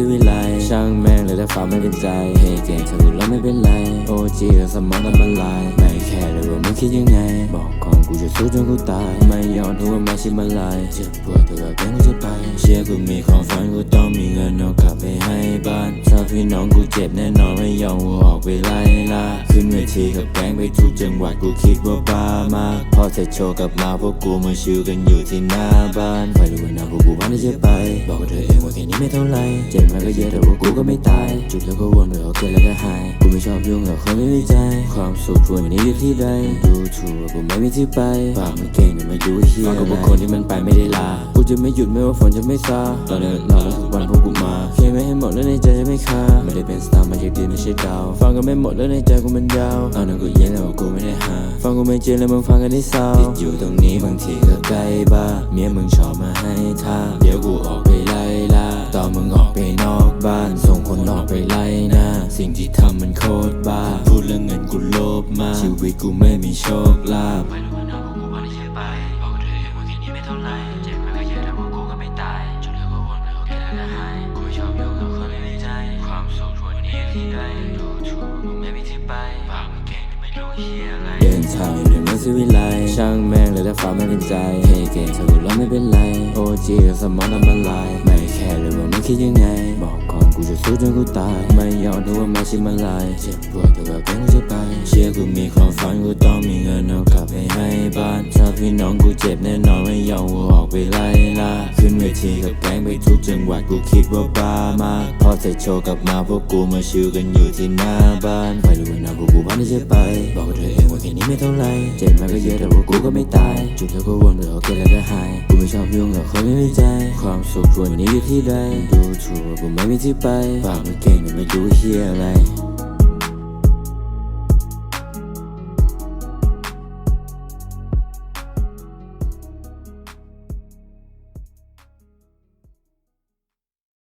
สิวิไลช่างแม่งเลยถ้าฟ้าไม่เป็นใจเฮเกนถ้ากูแล้วไม่เป็นไรโอจีกับสมองทำมันลายไม่แค่เลยว่ามึงคิดยังไง บอกก่อนกูจะสู้จนกูตาย ไม่ยอมทุกว่ามาชิมาลายเจ็บปวดแต่ว่าแกงกูจะไป เชื่อกูมีของฝันกูต้องมีเงินเอากลับไปให้บ้าน พี่น้องกูเจ็บแน่นอนไม่ยอมกูออกไปไล่ล่าขึ้นเวทีกับแก๊งไปทุกจังหวัดกูคิดว่าบ้ามาก พอเสร็จโชว์กลับมาพวกกูมาชิวกันอยู่ที่หน้าบ้านไปรู้ว่านะพวกกูพร้อมที่จะไป บอกกับเธอเองว่าแค่นี้ไม่เท่าไร เจ็บมาก็เยอะแต่ว่ากูก็ไม่ตาย จุดแล้วก็วนไปโอเคแล้วก็หาย กูไม่ชอบยุ่งกับคนไม่มีใจ ความสุขวันนี้อยู่ที่ใดดูถูกว่ากูไม่มีที่ไปปากมันเก่งแต่ไม่รู้เฮียฟังกับบุคคลที่มันไปไม่ได้ลา กูจะไม่หยุดไม่ว่าฝนจะไม่ซาตอนนี้เราทุกวันพวกกูมาเคไม่ให้หมดแล้วในใจจะไม่คาไม่ได้เป็นสตาร์มาอยากดีไม่ใช่ดาวฟังกันไม่หมดแล้วในใจกูมันยาวเอาหนังกูเย็นแล้วกูไม่ได้หาฟังกูไม่เจนแล้วมึงฟังกันได้เศร้าติดอยู่ตรงนี้บางทีก็ใกล้บ้าเมียมึงชอบมาให้ท่าเดี๋ยวกูออกไปไล่ล่าตอนมึงออกไปนอกบ้าน ส่งคนออกไปไล่หน้า สิ่งที่ทำมันโคตรบ้าพูดเรื่องเงินกูโลภมากชีวิตกูไม่มีโชคลาภ วันนี้ที่ใดดูถูกกูไม่มีที่ไปปากมันเก่งแต่ไม่รู้เฮียอะไรเดินทางอยู่ในเมืองสิวิไลช่างแม่งเลยถ้าฟ้าไม่เป็นใจเฮเกนถ้ากูแล้วไม่เป็นไรโอจีกับสมองทำมันลายไม่แค่เลยว่ามึงคิดยังไง บอกก่อนกูจะสู้จนกูตาย ไม่ยอมถือว่ามาชิมมันลายเจ็บปวดแต่ว่าแกงกูจะไป เชื่อกูมีความฝันกูต้องมีเงินเอากลับไปให้บ้านถ้า พี่น้องกูเจ็บแน่นอนไม่ยอมกูออกไปไล่ล่าขึ้นเวทีกับแก๊งไปทุกจังหวัดกูคิดว่าบ้ามากพอเสร็จโชว์กลับมาพวกกูมาชิวกันอยู่ที่หน้าบ้านไปรู้ว่านะพวกกูพร้อมที่จะไป บอกกับเธอเองว่าแค่นี้ไม่เท่าไรเจ็บมาก็เยอะแต่ว่ากูก็ไม่ตาย จุดแล้วก็วนไปโอเคแล้วก็หายกูไม่ชอบยุ่งกับคนไม่มีใจ ความสุขวันนี้อยู่ที่ใดดูถูกว่ากูไม่มีที่ไปปากมันเก่งแต่ไม่รู้เฮียอะไร